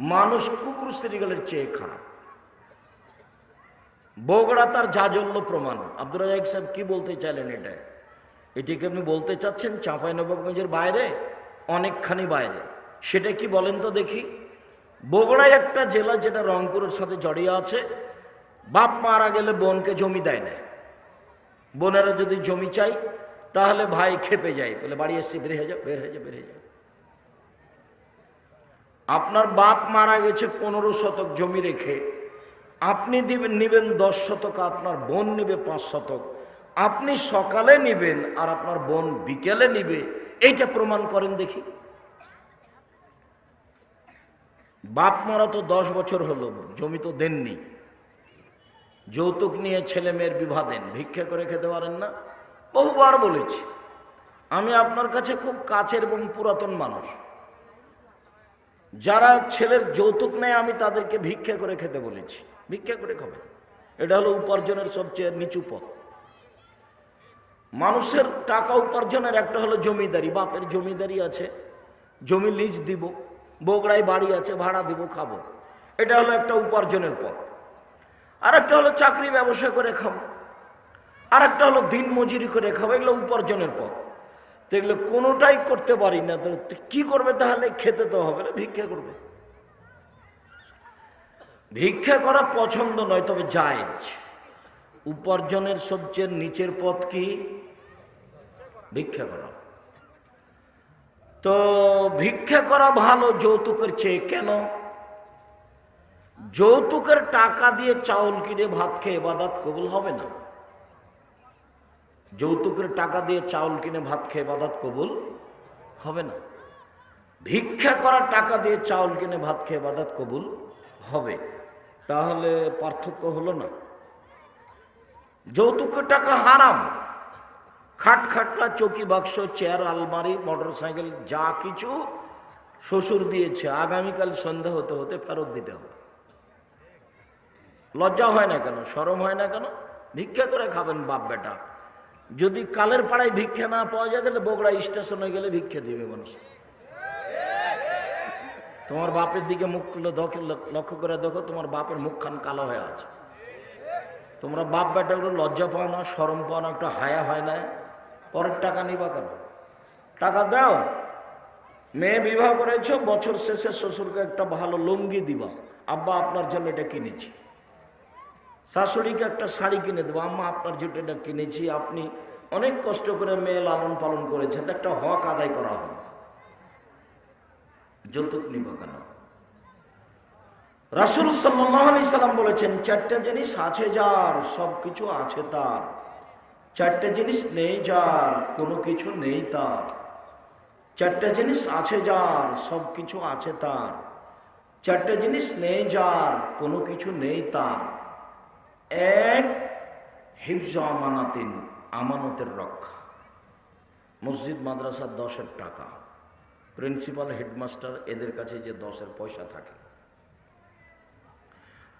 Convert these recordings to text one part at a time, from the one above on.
মানুষ কুকুর শ্রীগালের চেয়ে খারাপ। বগড়া তার জাজল্য প্রমাণ। আব্দুল রাজাক সাহেব কি বলতে চাইলেন এটা? এটিকে আপনি বলতে চাচ্ছেন চাঁপাইনবাবগঞ্জের বাইরে, অনেকখানি বাইরে। সেটা কি বলেন তো দেখি। বগুড়ায় একটা জেলা যেটা রংপুরের সাথে জড়িয়ে আছে, বাপ মারা গেলে বোনকে জমি দেয় না। বোনেরা যদি জমি চাই তাহলে ভাই খেপে যায়। বলে বাড়ি এসছি, বের হয়ে বের হয়ে যাও, বের হয়ে যাও। আপনার বাপ মারা গেছে পনেরো শতক জমি রেখে। আপনি দিবেন, নিবেন দশ শতক, আপনার বোন নেবে পাঁচ শতক। আপনি সকালে নিবেন আর আপনার বোন বিকেলে নিবে। এইটা প্রমাণ করেন দেখি। বাপ মারা তো দশ বছর হলো, জমি তো দেননি। যৌতুক নিয়ে ছেলে মেয়ের বিবাহ দেন, ভিক্ষা করে খেতে পারেন না। বহুবার বলেছি, আমি আপনার কাছে খুব কাছের এবং পুরাতন মানুষ। যারা ছেলের যৌতুক নেয়, আমি তাদেরকে ভিক্ষা করে খেতে বলেছি। ভিক্ষা করে খাবেন এটা হলো উপার্জনের সবচেয়ে নিচু পথ। মানুষের টাকা উপার্জনের একটা হলো জমিদারি। বাপের জমিদারি আছে, জমি লিজ দিব, বগড়ায় বাড়ি আছে, ভাড়া দিব, খাব। এটা হলো একটা উপার্জনের পথ। আর একটা হলো চাকরি ব্যবসা করে খাব। আর একটা হলো দিন মজুরি করে খাব। এগুলো উপার্জনের পথ। এগুলো কোনোটাই করতে পারি না, তো কি করবে তাহলে? খেতে তো হবে না, ভিক্ষা করবে। ভিক্ষা করা পছন্দ নয়, তবে জায়েজ। উপার্জনের সবচেয়ে নিচের পথ কি? ভিক্ষা করা। তো ভিক্ষা করা ভালো যৌতুকের চেয়ে কেন? যৌতুকের টাকা দিয়ে চাউল কিনে ভাত খেয়ে বাদাত কবুল হবে না? যৌতুকের টাকা দিয়ে চাউল কিনে ভাত খেয়ে বাদাত কবুল হবে না। ভিক্ষা করার টাকা দিয়ে চাউল কিনে ভাত খেয়ে বাদাত কবুল হবে। তাহলে পার্থক্য হলো না। যৌতুকের টাকা হারাম। খাট খাটলা চৌকি বাক্স, চেয়ার, আলমারি মোটর সাইকেল যা কিছু শ্বশুর দিয়েছে, আগামীকাল সন্ধ্যা হতে হতে ফেরত দিতে হবে। লজ্জা হয় না কেন? সরম হয় না কেন? ভিক্ষা করে খাবেন বাপ বেটা যদি কালের পাড়ায় ভিক্ষা না পাওয়া যায়, তাহলে বগুড়া স্টেশনে গেলে ভিক্ষা দিবে মানুষ। তোমার বাপের দিকে মুখ দেখো- লক্ষ্য করে দেখো, তোমার বাপের মুখখান কালো হয়ে আছে। তোমরা বাপ বেটাগুলো লজ্জা পাও না সরম পাও না, একটা হায়া হয় না পরের টাকা নিবা কেন? টাকা দাও। মেয়ে বিবাহ করেছ, বছর শেষে শ্বশুরকে একটা ভালো লুঙ্গি দিবা। আব্বা, আপনার জন্য এটা কিনেছি। শাশুড়িকে একটা শাড়ি কিনে দেবো। আম্মা, আপনার এটা কিনেছি, আপনি অনেক কষ্ট করে মেয়ে লালন পালন করেছেন একটা হক আদায় করা হবে যৌতুক নিব কেন? রাসুল সাল্লি সাল্লাম বলেছেন, চারটে জিনিস আছে যার সব কিছু আছে তার। চারটে জিনিস নেই যার, কোনো কিছু নেই তার। চারটে জিনিস আছে যার সব কিছু আছে তার। চারটে জিনিস নেই যার, কোনো কিছু নেই তার। এক হিফজ আমানাতিন আমানতের রক্ষা। মসজিদ মাদ্রাসার দশের টাকা। প্রিন্সিপাল, হেডমাস্টার এদের কাছে যে দশের পয়সা থাকে।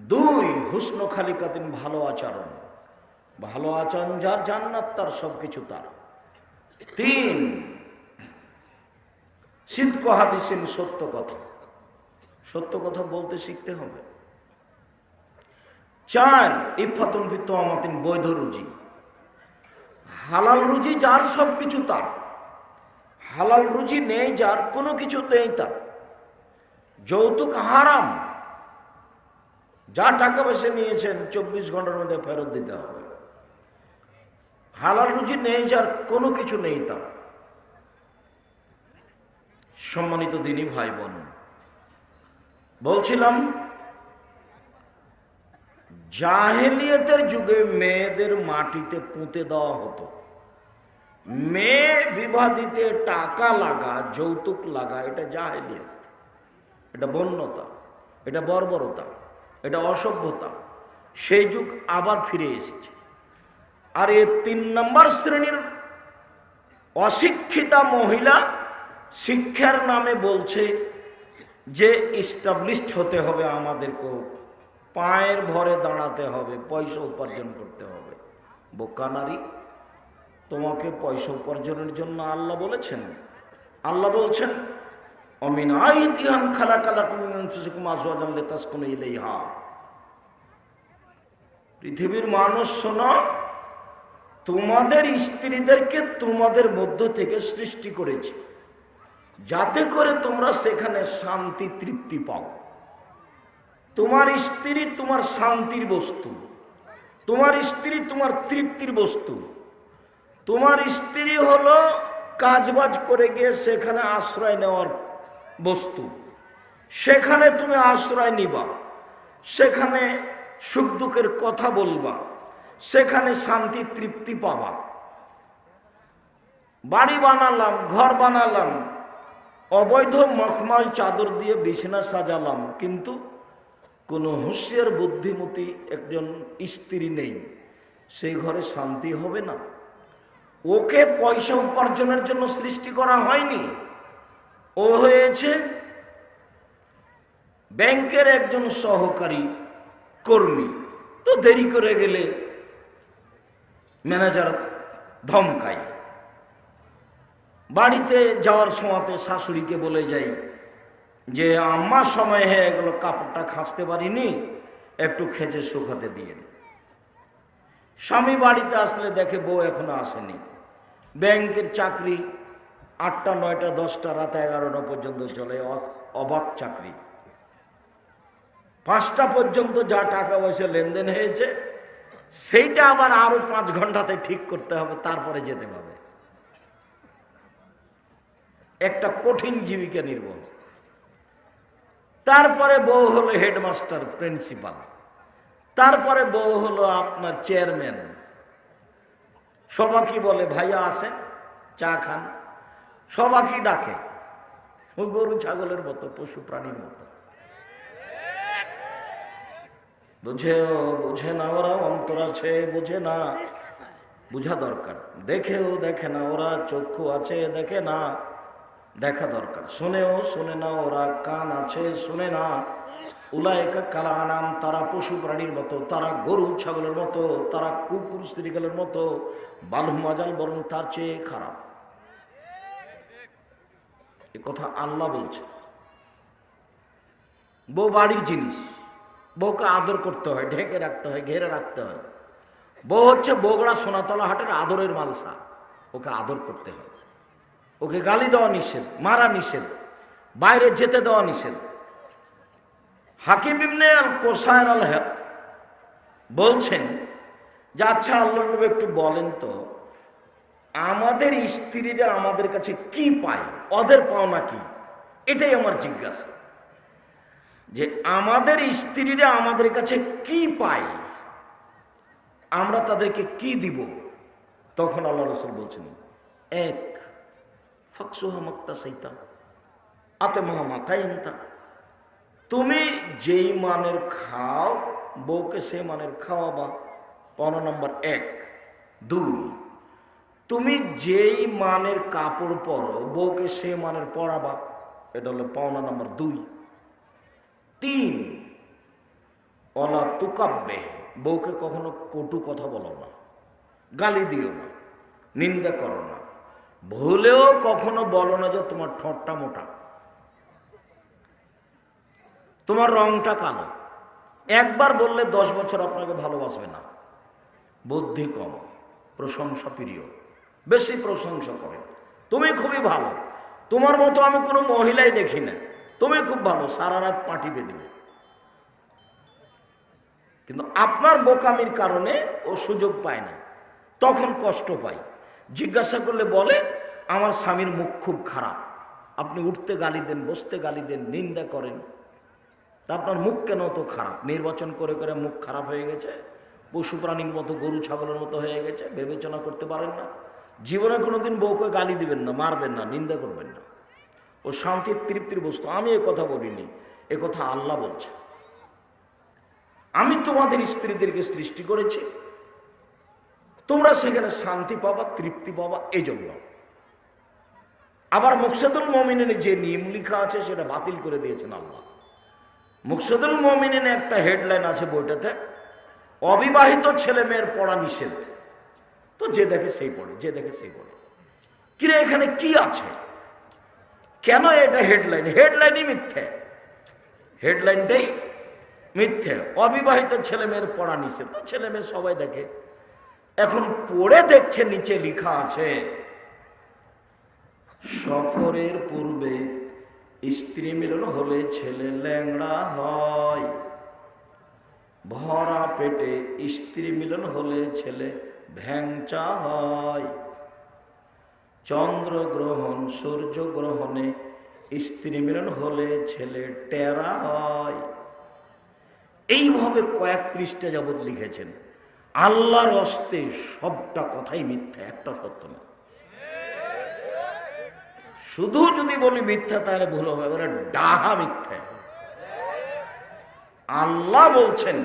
দুই, হুসন খালিকাতিন ভালো আচরণ। ভালো আচরণ যার, জান্নাত তার সব কিছু তার। তিন সিদ্ধ হাদিসিন সত্য কথা। সত্য কথা বলতে শিখতে হবে। চার ইফাতুন ফিত আমাতিন বৈধ রুজি। হালাল রুজি যার সব কিছু তার। হালাল রুজি নেই যার, কোনো কিছু নেই তার। যৌতুক হারাম। যা টাকা পয়সা নিয়েছেন, চব্বিশ ঘণ্টার মধ্যে ফেরত দিতে হবে। হালাল রুজি নেই যার, কোনো কিছু নেই তার। সম্মানিত দিনী ভাই বোন বলছিলাম জাহেলিয়তের যুগে মেয়েদের মাটিতে পুঁতে দেওয়া হতো। মেয়ে বিবাহ দিতে টাকা লাগা, যৌতুক লাগা, এটা জাহেলিয়ত। এটা বন্যতা, এটা বর্বরতা, এটা অসভ্যতা। সেই যুগ আবার ফিরে এসেছে। আর এ তিন নম্বর শ্রেণির অশিক্ষিতা মহিলা শিক্ষার নামে বলছে যে ইস্টাবলিশড হতে হবে আমাদেরকেও। পায়ের ভরে দাঁড়াতে হবে, পয়সা উপার্জন করতে হবে। বোকা নারী, তোমাকে পয়সা উপার্জনের জন্য আল্লাহ বলেছেন। আল্লাহ বলছেন, অমিন আইতিহান খালা কালা কুমিন আজওয়াজান লেতাসকুন ইলাইহা। পৃথিবীর মানুষ, শোনো, তোমাদের স্ত্রীদেরকে তোমাদের মধ্য থেকে সৃষ্টি করেছে। যাতে করে তোমরা সেখানে শান্তি, তৃপ্তি পাও। তোমার স্ত্রী তোমার শান্তির বস্তু। তোমার স্ত্রী তোমার তৃপ্তির বস্তু। তোমার স্ত্রী হলো কাজবাজ করে গিয়ে সেখানে আশ্রয় নেওয়ার বস্তু। সেখানে তুমি আশ্রয় নিবা। সেখানে সুখ দুঃখের কথা বলবা। সেখানে শান্তি, তৃপ্তি পাবা। বাড়ি বানালাম, ঘর বানালাম, অবৈধ মখমাল চাদর দিয়ে বিছানা সাজালাম, কিন্তু কোনো হুঁশিয়ার বুদ্ধিমতী একজন স্ত্রী নেই। সেই ঘরে শান্তি হবে না। ওকে পয়সা উপার্জনের জন্য সৃষ্টি করা হয়নি। ও হয়েছে ব্যাংকের একজন সহকারী কর্মী। তো দেরি করে গেলে ম্যানেজার ধমকায়। বাড়িতে যাওয়ার সময়তে শাশুড়িকে বলে যাই যে আমার সময় হয়ে গেল, কাপড়টা খাঁচতে পারিনি, একটু খেঁচে শুকাতে দিয়ে স্বামী বাড়িতে আসলে দেখে বউ এখনও আসেনি। ব্যাংকের চাকরি আটটা, নয়টা, দশটা, রাত এগারোটা পর্যন্ত চলে অবাক চাকরি। পাঁচটা পর্যন্ত যা টাকা পয়সা লেনদেন হয়েছে, সেইটা আবার আরও পাঁচ ঘন্টাতে ঠিক করতে হবে, তারপরে যেতে পাবে একটা কঠিন জীবিকা নির্ভর তারপরে বউ হলো হেডমাস্টার, প্রিন্সিপাল। তারপরে বউ হলো আপনার চেয়ারম্যান। সবাকি বলে, ভাইয়া আসেন, চা খান। সবাকি ডাকে। গরু ছাগলের মতো, পশু প্রাণীর মতো। বুঝেও বুঝে না, ওরা অন্তর আছে, বুঝে না। বুঝা দরকার। দেখেও দেখে না, ওরা চক্ষু আছে, দেখে না। দেখা দরকার। শোনেও শোনে না ওরা কান আছে, শোনে না। উলায়কা কালা নাম তারা পশু প্রাণীর মতো, তারা গরু ছাগলের মতো, তারা কুকুর স্ত্রীগুলোর মতো। বালু মাজাল বরং তার চেয়ে খারাপ। এ কথা আল্লাহ বলছে। বউ বাড়ির জিনিস। বউকে আদর করতে হয়, ঢেকে রাখতে হয়, ঘেরে রাখতে হয়। বউ হচ্ছে বগড়া সোনাতলা হাটের আদরের মালসা। ওকে আদর করতে হয়। ওকে গালি দেওয়া নিষেধ, মারা নিষেধ, বাইরে যেতে দেওয়া নিষেধ। হাকিম ইবনে আল কোসায়ের আল বলছেন যে আচ্ছা আল্লাহ নবী একটু বলেন তো, আমাদের স্ত্রীরা আমাদের কাছে কি পায়? ওদের পাওনা কি? এটাই আমার জিজ্ঞাসা। যে, আমাদের স্ত্রীরা আমাদের কাছে কি পায়? আমরা তাদেরকে কি দিব? তখন আল্লাহ রসুল বলছেন, এক ফকসুহা মক্তা সৈতা আতে মহামা কাইন্তা তুমি যেই মানের খাও বউকে সে মানের খাওয়াবা পাওনা নম্বর এক দুই তুমি যেই মানের কাপড় পরো বউকে সে মানের পরাবা এটা হলো পাওনা নম্বর দুই তিন অলা তুকাব্বে বউকে কখনো কটু কথা বলো না গালি দিও না নিন্দা করো না ভুলেও কখনো বলো না যে তোমার ঠোঁটটা মোটা। তোমার রংটা কালো। একবার বললে দশ বছর আপনাকে ভালোবাসবে না। বুদ্ধি কম, প্রশংসা প্রিয়, বেশি প্রশংসা করেন। তুমি খুবই ভালো। তোমার মতো আমি কোনো মহিলাই দেখি না। তুমি খুব ভালো, সারা রাত পাটি বেঁধবে কিন্তু আপনার বোকামির কারণে ও সুযোগ পায় না। তখন কষ্ট পায়। জিজ্ঞাসা করলে বলে, আমার স্বামীর মুখ খুব খারাপ। আপনি উঠতে গালি দেন, বসতে গালি দেন, নিন্দা করেন। তা আপনার মুখ কেন তো খারাপ? নির্বাচন করে করে মুখ খারাপ হয়ে গেছে। পশু প্রাণীর মতো, গরু ছাগলের মতো হয়ে গেছে। বিবেচনা করতে পারেন না। জীবনে কোনোদিন বউকে গালি দিবেন না, মারবেন না, নিন্দা করবেন না। ও শান্তির, তৃপ্তির বস্তু। আমি এ কথা বলিনি। এ কথা আল্লাহ বলছে। আমি তোমাদের স্ত্রীদেরকে সৃষ্টি করেছি। তোমরা সেখানে শান্তি পাবা, তৃপ্তি পাবা এই জন্য আবার মুকসেদুল মমিনের যে নিয়ম লেখা আছে সেটা বাতিল করে দিয়েছেন আল্লাহ। মুকসেদুল মমিনের একটা হেডলাইন আছে বইটাতে, অবিবাহিত ছেলে মেয়ের পড়া নিষেধ। তো যে দেখে সেই পড়ে, যে দেখে সেই পড়ে। কিরে, এখানে কি আছে? কেন এটা হেডলাইন? হেডলাইনই মিথ্যে। হেডলাইনটাই মিথ্যে। অবিবাহিত ছেলে মেয়ের পড়া নিষেধ। তো ছেলে মেয়ে সবাই দেখে। এখন পড়ে দেখছে, নিচে লেখা আছে, সফরের পূর্বে স্ত্রী মিলন হলে ছেলে ল্যাংড়া হয়। ভরা পেটে স্ত্রী মিলন হলে ছেলে ভ্যাংচা হয়। চন্দ্রগ্রহণ, সূর্যগ্রহণে স্ত্রী মিলন হলে ছেলে টেরা হয়। এইভাবে কয়েক পৃষ্ঠা যাবৎ লিখেছেন। আল্লাহর অস্তে সবটা কথাই মিথ্যা, একটা সত্য না। শুধু যদি বলি মিথ্যা, তাহলে ভুল হবে ওরা ডাহা মিথ্যা। আল্লাহ বলছেন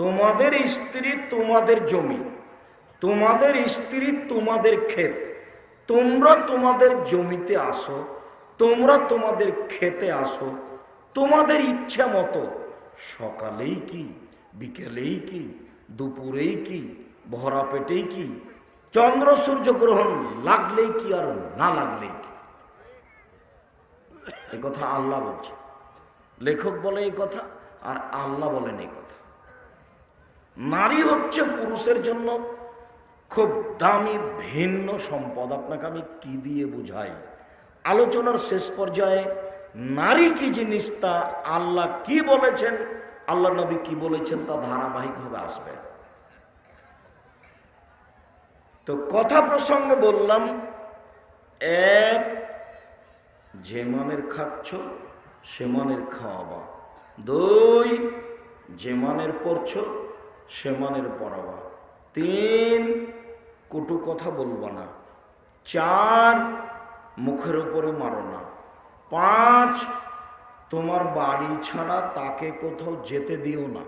তোমাদের স্ত্রী তোমাদের জমি, তোমাদের স্ত্রী তোমাদের ক্ষেত, তোমরা তোমাদের জমিতে আসো, তোমরা তোমাদের খেতে আসো তোমাদের ইচ্ছা মতো। সকালেই কি, বিকেলেই কি, দুপুরেই কি ভরা পেটেই কি, চন্দ্র সূর্য গ্রহণ লাগলেই কি আর না লাগলেই কি? এই কথা আল্লাহ বলছে। লেখক বলে এই কথা আর আল্লাহ বলেন এই কথা। নারী হচ্ছে পুরুষের জন্য খুব দামি, ভিন্ন সম্পদ। আপনাকে আমি কি দিয়ে বুঝাই? আলোচনার শেষ পর্যায়ে নারী কি জিনিস তা আল্লাহ কি বলেছেন? আল্লাহ নবী কি বলেছেন তা ধারাবাহিকভাবে আসবে। তো কথা প্রসঙ্গে বললাম, এক, যে মানের খাচ্ছ, সে মানের খাওয়াবা। দুই, যে মানের পড়ছ সে মানের পড়াবা তিন, কটু কথা বলবা না। চার, মুখের উপরে মারো না। পাঁচ, তোমার বাড়ি ছাড়া তাকে কোথাও যেতে দিও না।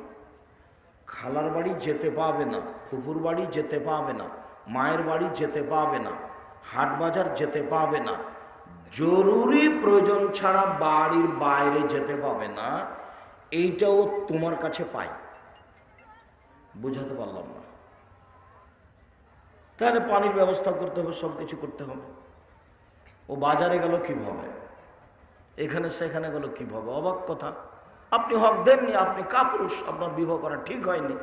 খালার বাড়ি যেতে পাবে না, ফুফুর বাড়ি যেতে পাবে না, মায়ের বাড়ি যেতে পাবে না, হাট বাজার যেতে পাবে না। জরুরি প্রয়োজন ছাড়া বাড়ির বাইরে যেতে পাবে না, এইটাও তোমার কাছে পাই। বুঝাতে পারলাম না। তাহলে পানির ব্যবস্থা করতে হবে সব কিছু করতে হবে। ও বাজারে গেল কীভাবে? এখানে সেখানে গেল কীভাবে অবাক কথা? আপনি হক দেননি আপনি কাপুরুষ, আপনার বিবাহ করা ঠিক হয়নি।